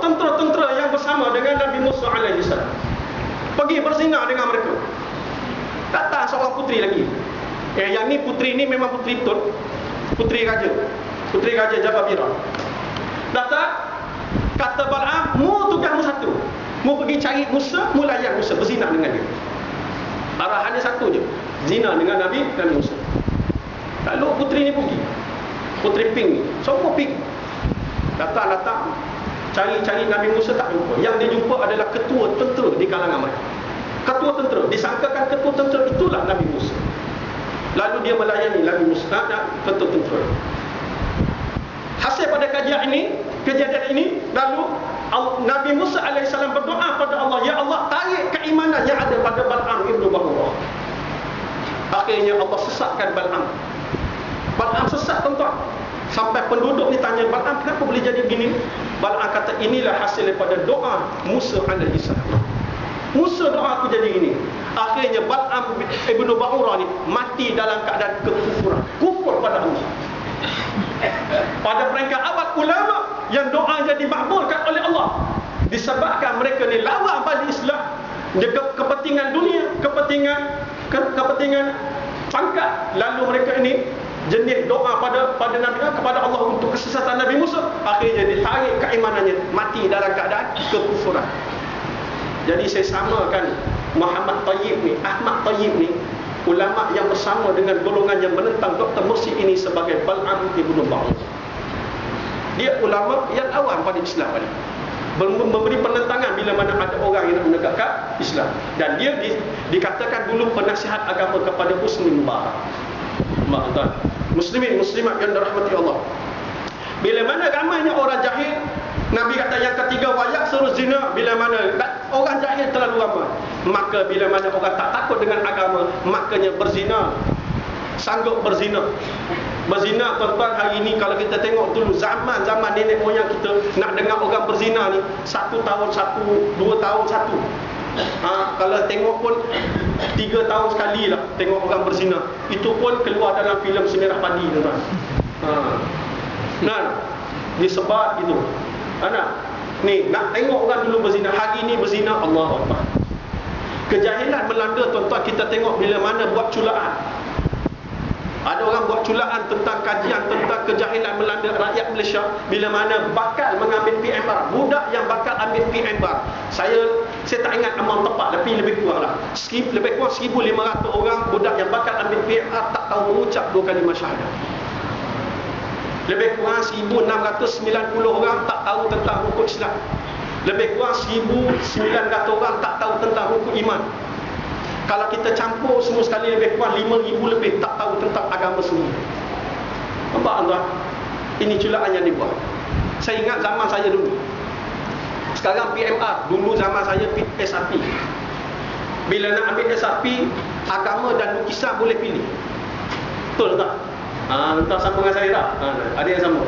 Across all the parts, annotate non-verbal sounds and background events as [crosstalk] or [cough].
tentera-tentera yang bersama dengan Nabi Musa alaihi salam. Pergi berzina dengan mereka. Datang seorang putri lagi. Eh yang ni putri ni memang putri betul. Putri raja. Putri raja Jababira. Datang kata Bal'am, mu tugasmu satu. Mu pergi cari Musa, mu layan Musa berzina dengan dia. Arahannya satu je. Zina dengan Nabi Nabi Musa. Lalu putri ni pergi. Putri Pink ni. Semua Pink. Datang-datang. Cari-cari Nabi Musa tak jumpa. Yang dia jumpa adalah ketua tentera di kalangan mereka. Ketua tentera. Disangkakan ketua tentera itulah Nabi Musa. Lalu dia melayani Nabi Musa dan ketua tentera. Hasil pada kajian ini, kejadian ini, lalu Nabi Musa AS berdoa pada Allah, Ya Allah, tarik keimanan yang ada pada Bal'am Ibn Bahurah. Akhirnya Allah sesatkan Bal'am. Bal'am sesat tuan-tuan. Sampai penduduk ni tanya Bal'am kenapa boleh jadi begini? Bal'am kata inilah hasil daripada doa Musa AS. Musa doa aku jadi ini. Akhirnya Bal'am Ibn Bahurah ni mati dalam keadaan kekufuran. Kufur pada Allah. Pada peringkat awal ulama yang doanya dimakbulkan oleh Allah disebabkan mereka ni lawan pada Islam ke kepentingan dunia kepentingan ke kepentingan pangkat lalu mereka ini jenis doa pada pada Nabi kepada Allah untuk kesesatan Nabi Musa akhirnya ditarik keimanannya mati dalam keadaan kekufuran jadi saya samakan Muhammad Tayyib ni Ahmad Tayyib ni ulama yang bersama dengan golongan yang menentang Dr. Mursi ini sebagai Bal'am Ibn Ba'ud. Dia ulama yang awam pada Islam ini. Memberi penentangan bila mana ada orang yang menegakkan Islam. Dan dia di, dikatakan dulu penasihat agama kepada Muslim Mubarak. Muslimin, muslimat yang dirahmati Allah. Bila mana ramainya orang jahil Nabi kata yang ketiga wayak suruh zina bila mana orang jahil terlalu ramai. Maka bila mana orang tak takut dengan agama, makanya berzina. Sanggup berzina. Berzina tuan-tuan hari ini kalau kita tengok dulu zaman-zaman nenek moyang kita nak dengar orang berzina ni satu tahun satu, dua tahun satu. Ha, kalau tengok pun tiga tahun sekali lah tengok orang berzina. Itu pun keluar dalam filem Semerah Padi tuan-tuan. Ha. Nah, disebar gitu. Anak, ni nak tengok orang dulu berzina. Hari ni berzina Allah Akbar. Kejahilan melanda tuan-tuan kita tengok bila mana buat culaan. Ada orang buat culaan tentang kajian tentang kejahilan melanda rakyat Malaysia bila mana bakal mengambil PMR. Budak yang bakal ambil PMR. Saya saya tak ingat amount tepat tapi lebih kurang lah. Lebih kurang 1500 orang budak yang bakal ambil PMR tak tahu mengucap dua kali syahadat. Lebih kurang 1690 orang tak tahu tentang hukum Islam. Lebih kurang 1900 orang tak tahu tentang hukum iman. Kalau kita campur semua sekali lebih kurang 5000 lebih tak tahu tentang agama semua. Nampak tuan? Ini culaan yang dibuat. Saya ingat zaman saya dulu. Sekarang PMR, dulu zaman saya SAP. Bila nak ambil SAP, agama dan lukisan boleh pilih. Betul tak? Ha, entah sama dengan saya tak? Ha, ada yang sama.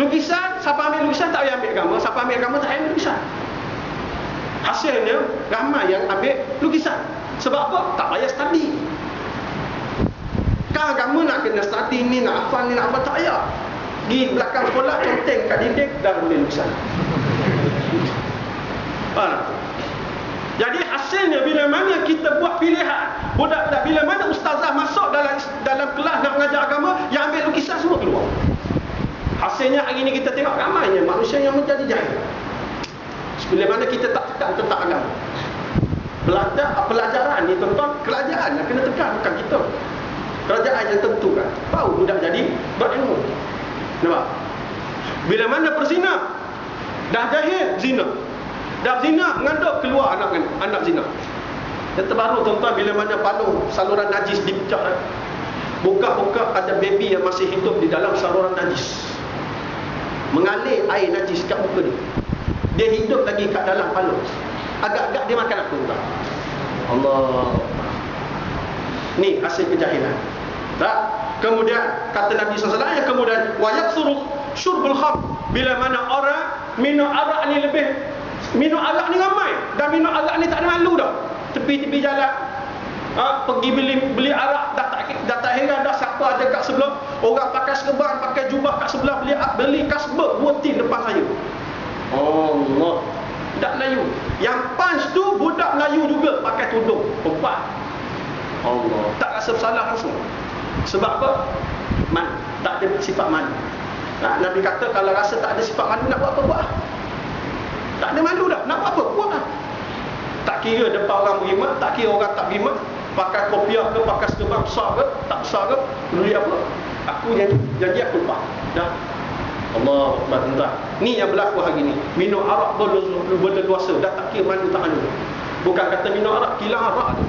Lukisan, siapa ambil lukisan tak payah ambil agama, siapa ambil agama tak payah ambil lukisan. Hasilnya, ramai yang ambil lukisan. Sebab apa? Tak payah study. Kan agama nak kena study ni, nak hafal ni, nak apa, tak payah. Di belakang sekolah, conteng kat dinding, dah boleh lukisan. Ha, jadi hasilnya bila mana kita buat pilihan Budak-budak bila mana ustazah masuk dalam dalam kelas nak mengajar agama Yang ambil lukisan semua keluar. Hasilnya hari ini kita tengok ramainya manusia yang menjadi jahil. Bila mana kita tak tekan tentang agama. Belajar, pelajaran ni tuan-tuan Kerajaan yang kena tekan bukan kita. Kerajaan yang tentukan. Baru budak jadi berilmu. Nampak? Bila mana berzina Dah jahil zina Dah zina, mengandung keluar anak anak zina. Yang terbaru tuan-tuan bila mana palu saluran najis dipecah. Buka-buka ada baby yang masih hidup di dalam saluran najis. Mengalir air najis kat muka dia. Dia hidup lagi kat dalam palu. Agak-agak dia makan apa tuan? Allah. Ni hasil kejahilan. Tak? Kemudian kata Nabi SAW yang kemudian wayak suruh syurbul kham bila mana orang minum arak ni lebih Minum arak ni ramai Dan minum arak ni tak ada malu dah Tepi-tepi jalan ha, Pergi beli beli arak Dah tak, dah tak heran dah siapa ada kat sebelah Orang pakai serban Pakai jubah kat sebelah Beli beli kasbah Dua tin depan saya Allah. Budak Melayu. Yang punch tu budak Melayu juga pakai tudung. Perempuan. Allah. Tak rasa bersalah langsung. Sebab apa? Man. Tak ada sifat man. Nah, Nabi kata kalau rasa tak ada sifat malu nak buat apa buat. Tak ada malu dah. Nak buat apa buat lah. Tak kira depan orang beriman, tak kira orang tak beriman, pakai kopiah ke, pakai serban besar ke, tak besar ke, peduli apa. Aku janji, janji aku lepas. Dah. Allah tuan Ni yang berlaku hari ni. Minum arak berleluasa. Dah tak kira malu tak malu. Bukan kata minum arak, kilang arak tu.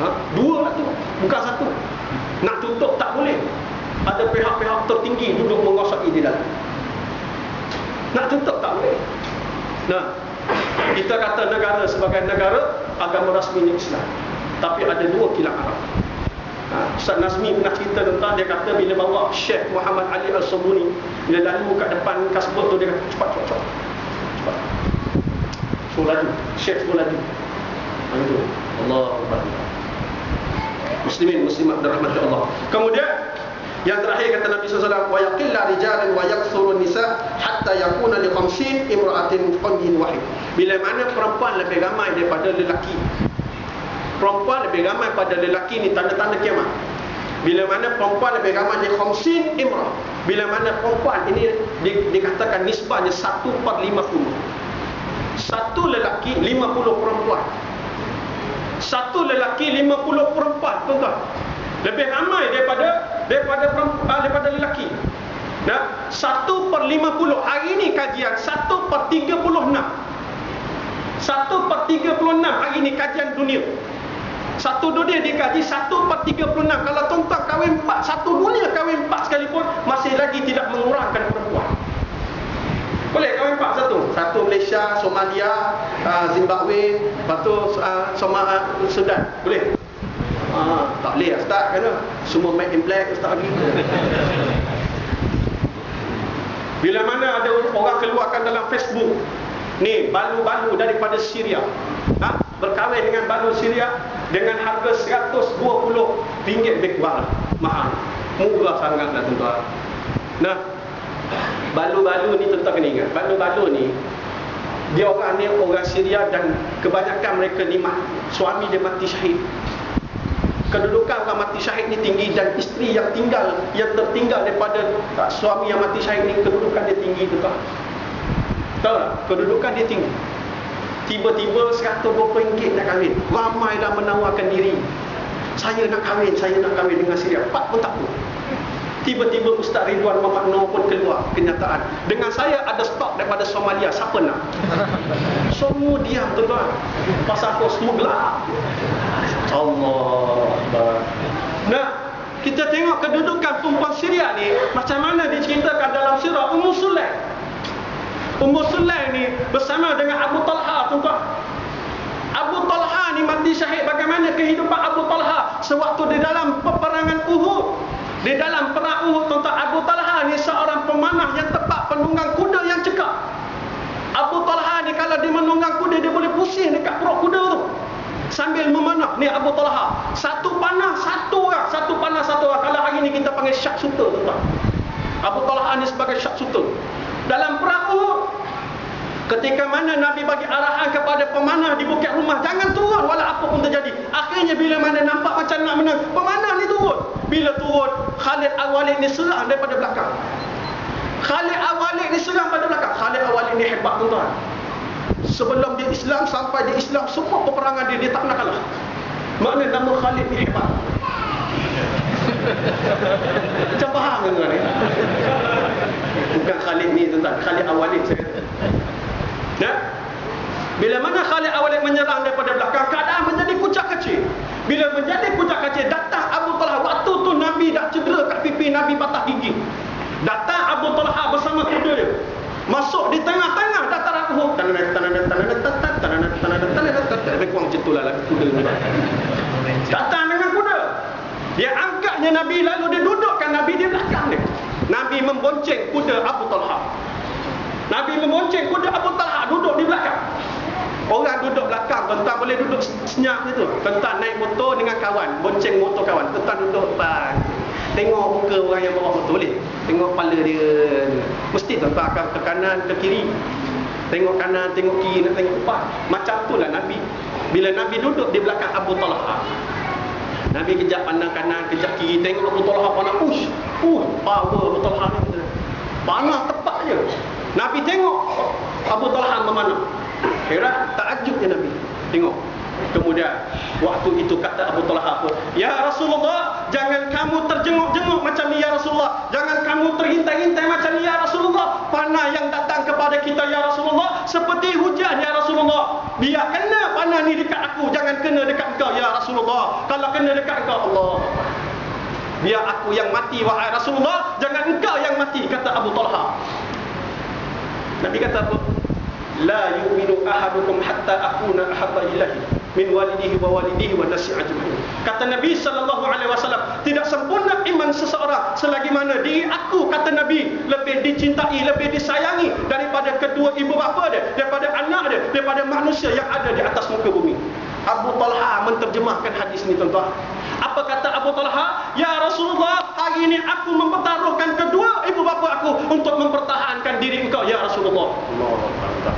Ha? Dua lah tu. Bukan satu. Nak tutup tak boleh. Ada pihak-pihak tertinggi duduk menguasai di dalam. Nak tutup tak boleh. Nah, kita kata negara sebagai negara agama rasmi Islam. Tapi ada dua kilang Arab. Ha, Ustaz Nazmi pernah cerita tentang dia kata bila bawa Syekh Muhammad Ali Al-Sabuni bila lalu kat depan kasbut tu dia kata cepat cepat cepat. Cepat. So laju. Syekh so laju. Allah. Muslimin muslimat dirahmati Allah. Kemudian yang terakhir kata Nabi SAW wa yaqilla rijalan wa yakthuru nisa hatta yakuna li khamsin imra'atin qawmin wahid. Bila mana perempuan lebih ramai daripada lelaki. Perempuan lebih ramai pada lelaki ni tanda-tanda kiamat. Bila mana perempuan lebih ramai di khamsin imra. Bila mana perempuan ini di, dikatakan nisbahnya 1 per 50. Satu lelaki 50 perempuan. Satu lelaki 50 perempuan, tuan-tuan. Lebih ramai daripada daripada perempuan, ah, daripada lelaki. Nah, 1 per 50 hari ini kajian 1 per 36. 1 per 36 hari ini kajian dunia. Satu dunia dikaji 1 per 36. Kalau tuan-tuan kahwin 4, satu dunia kahwin 4 sekalipun masih lagi tidak mengurangkan perempuan. Boleh kahwin empat satu. Satu Malaysia, Somalia, uh, Zimbabwe, lepas tu uh, Somalia, Sudan. Boleh? Ah, tak boleh lah Ustaz kan? Semua make in black Ustaz lagi. Bila mana ada orang keluarkan dalam Facebook ni balu-balu daripada Syria. Ha? Berkahwin dengan balu Syria dengan harga 120 ringgit kurang. Mahal. Murah sangatlah tuan-tuan. Nah, Balu-balu ni tuan-tuan kena ingat. Balu-balu ni dia orang ni orang Syria dan kebanyakan mereka ni suami dia mati syahid. Kedudukan orang mati syahid ni tinggi dan isteri yang tinggal yang tertinggal daripada tak, suami yang mati syahid ni kedudukan dia tinggi tu tak? Tahu tak? Kedudukan dia tinggi. Tiba-tiba 120 ringgit nak kahwin. Ramai dah menawarkan diri. Saya nak kahwin, saya nak kahwin dengan Syria. Pak pun tak pun. Tiba-tiba Ustaz Ridwan Muhammad Noor pun keluar kenyataan. Dengan saya ada stok daripada Somalia. Siapa nak? [laughs] Semua diam tuan-tuan. Pasal aku semua gelap. Allah. Nah, kita tengok kedudukan perempuan Syria ni macam mana diceritakan dalam sirah Ummu Sulaim. Ummu Sulaim ni bersama dengan Abu Talha tuan-tuan. Abu Talha ni mati syahid bagaimana kehidupan Abu Talha sewaktu di dalam peperangan Uhud di dalam perang Uhud tuan Abu Talha ni seorang pemanah yang tepat penunggang kuda yang cekap. Abu Kalau dia menunggang kuda dia boleh pusing dekat perut kuda tu. Sambil memanah ni Abu Talha. Satu panah satu orang, satu panah satu orang. Kalau hari ni kita panggil syak suta tuan Abu Talha ni sebagai syak suta. Dalam perang Uhud Ketika mana Nabi bagi arahan kepada pemanah di bukit rumah, jangan turun walau apa pun terjadi. Akhirnya bila mana nampak macam nak menang, pemanah ni turun. Bila turun, Khalid Al-Walid ni serang daripada belakang. Khalid Al-Walid ni serang pada belakang. Khalid Al-Walid ni hebat tuan-tuan. Sebelum dia Islam, sampai dia Islam, semua peperangan dia, dia tak pernah kalah. Makna nama Khalid ni hebat. [laughs] Macam faham tuan-tuan ni? Bukan Khalid ni tuan-tuan, Khalid Al-Walid saya. Ya? Bila mana Khalid Awalid menyerang belakang, tentang boleh duduk senyap gitu. Tentang naik motor dengan kawan, bonceng motor kawan. Tentang duduk depan. Tengok muka orang yang bawa motor boleh. Tengok kepala dia. Mesti tentang akan ke kanan, ke kiri. Tengok kanan, tengok kiri, nak tengok depan. Macam itulah Nabi. Bila Nabi duduk di belakang Abu Talha. Nabi kejap pandang kanan, kejap kiri, tengok Abu Talha pandang push. Uh, power Abu Talha ni. Panah tepat je. Nabi tengok Abu Talha memandang. Heran, takjub je Nabi. Tengok. Kemudian waktu itu kata Abu Talha apa? Ya Rasulullah, jangan kamu terjenguk-jenguk macam ni ya Rasulullah. Jangan kamu terhintai-hintai macam ni ya Rasulullah. Panah yang datang kepada kita ya Rasulullah seperti hujan ya Rasulullah. Biar kena panah ni dekat aku, jangan kena dekat engkau ya Rasulullah. Kalau kena dekat engkau Allah. Biar aku yang mati wahai Rasulullah, jangan engkau yang mati kata Abu Talha. Nabi kata apa? La yu'minu ahadukum hatta akuna ahabba ilahi min walidihi wa walidihi wa nasi ajma'in. Kata Nabi sallallahu alaihi wasallam, tidak sempurna iman seseorang selagi mana diri aku kata Nabi lebih dicintai, lebih disayangi daripada kedua ibu bapa dia, daripada anak dia, daripada manusia yang ada di atas muka bumi. Abu Talha menterjemahkan hadis ini tuan-tuan. Apa kata Abu Talha? Ya Rasulullah, hari ini aku mempertaruhkan kedua ibu bapa aku untuk mempertahankan diri engkau ya Rasulullah. Allah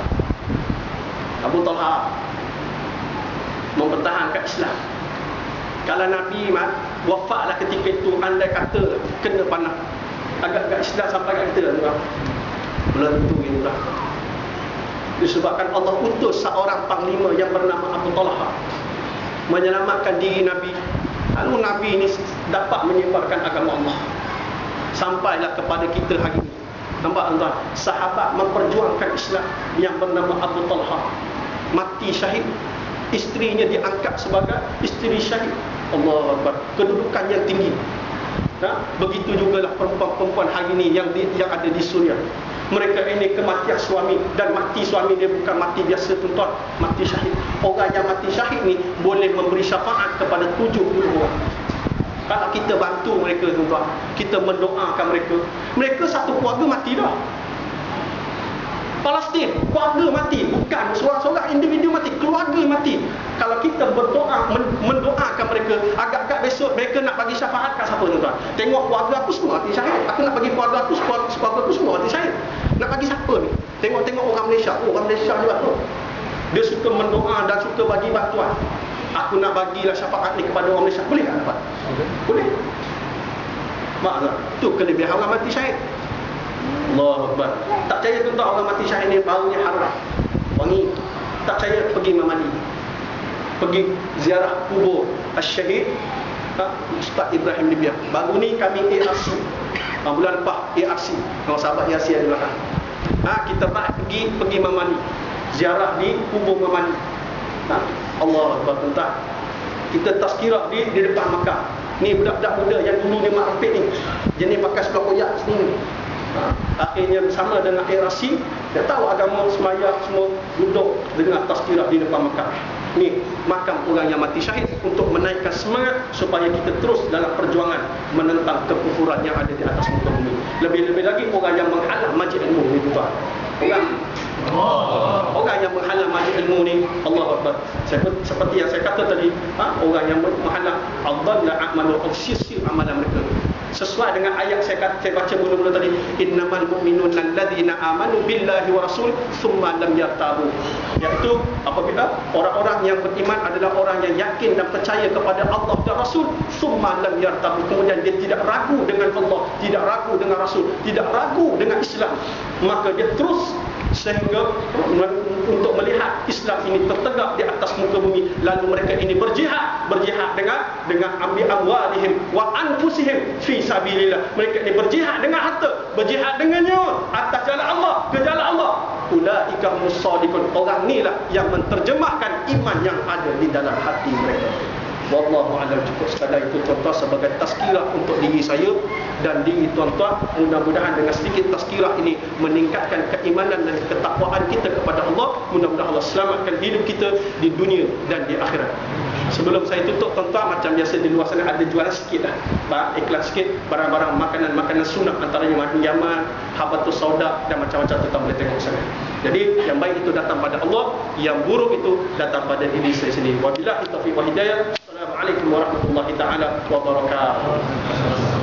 Abu Talha mempertahankan Islam. Kalau Nabi mat wafatlah ketika itu andai kata kena panah. Agak-agak Islam sampai kat kita lah. Belum tentu lah. Disebabkan Allah utus seorang panglima yang bernama Abu Talha menyelamatkan diri Nabi. Lalu Nabi ini dapat menyebarkan agama Allah. Sampailah kepada kita hari ini. Nampak tuan? Sahabat memperjuangkan Islam yang bernama Abu Talha mati syahid isterinya diangkat sebagai isteri syahid Allah Akbar. Kedudukan yang tinggi. Ha? begitu jugalah perempuan-perempuan hari ini yang di, yang ada di Suria. Mereka ini kematian suami dan mati suami dia bukan mati biasa tuan mati syahid. Orang yang mati syahid ni boleh memberi syafaat kepada 70 orang. Kalau kita bantu mereka tuan kita mendoakan mereka. Mereka satu keluarga mati dah. Palestin, keluarga mati. Bukan seorang-seorang individu mati, keluarga mati. Kalau kita berdoa, mendoakan mereka, agak-agak besok mereka nak bagi syafaat kat siapa tuan-tuan? Tengok keluarga aku semua mati syahid. Aku nak bagi keluarga aku, keluarga aku semua mati syahid. Nak bagi siapa ni? Tengok-tengok orang Malaysia. Oh, orang Malaysia juga tu. Dia suka mendoa dan suka bagi bantuan. Aku nak bagilah syafaat ni kepada orang Malaysia. Boleh tak dapat? Boleh. Mak tu kelebihan orang mati syahid. Allah Akbar. Tak percaya tuan orang mati syahid ni baunya haram. Wangi. Tak percaya pergi memandi. Pergi ziarah kubur Asy-Syahid ha? Ustaz Ibrahim Libya. Baru ni kami ARC. Ha, bulan lepas ARC. Kalau sahabat ARC ada belakang. Ha, kita nak pergi pergi memandi. Ziarah di kubur memandi. Ha? Allah tuan Kita tazkirah di di depan Makkah. Ni budak-budak muda yang dulu dia mak rempit ni. Jenis pakai sebelah koyak sini akhirnya bersama dengan Irasi dia tahu agama semaya semua duduk dengan tazkirah di depan Mekah ni makam orang yang mati syahid untuk menaikkan semangat supaya kita terus dalam perjuangan menentang kekufuran yang ada di atas muka bumi. Lebih-lebih lagi orang yang menghalang majlis ilmu ni tuan. Orang. Orang yang menghalang majlis ilmu ni Allah Akbar. Seperti yang saya kata tadi ha? Orang yang menghalang Allah la amalu Sia-sia amalan mereka sesuai dengan ayat saya kata saya baca mula-mula tadi. Innamal mu'minun alladzina amanu billahi wa rasul thumma lam yartabu. Iaitu apabila orang-orang yang beriman adalah orang yang yakin dan percaya kepada Allah dan Rasul. Thumma lam yartabu. Kemudian dia tidak ragu dengan Allah tidak ragu dengan Rasul tidak ragu dengan Islam. Maka dia terus sehingga untuk melihat Islam ini tertegak di atas muka bumi. Lalu mereka ini berjihad berjihad dengan dengan ambil awalihim wa anfusihim fi sabilillah. Mereka ini berjihad dengan harta berjihad dengan nyawa atas jalan Allah ke jalan Allah. Ulaika musadiqun orang inilah yang menterjemahkan iman yang ada di dalam hati mereka. Wallahu a'lam. Cukup sekadar itu tuan-tuan sebagai tazkirah untuk diri saya. Dan diri tuan-tuan mudah-mudahan dengan sedikit tazkirah ini meningkatkan keimanan dan ketakwaan kita kepada Allah. Mudah-mudahan Allah selamatkan hidup kita di dunia dan di akhirat Sebelum saya tutup tuan-tuan macam biasa di luar sana ada jualan sikit lah. Bah, iklan sikit barang-barang makanan-makanan sunnah antaranya madu yaman, habatus sauda dan macam-macam tuan-tuan boleh tengok sana. Jadi yang baik itu datang pada Allah yang buruk itu datang pada diri saya sendiri. Wabillahi taufiq wa hidayah. Assalamualaikum warahmatullahi taala wabarakatuh.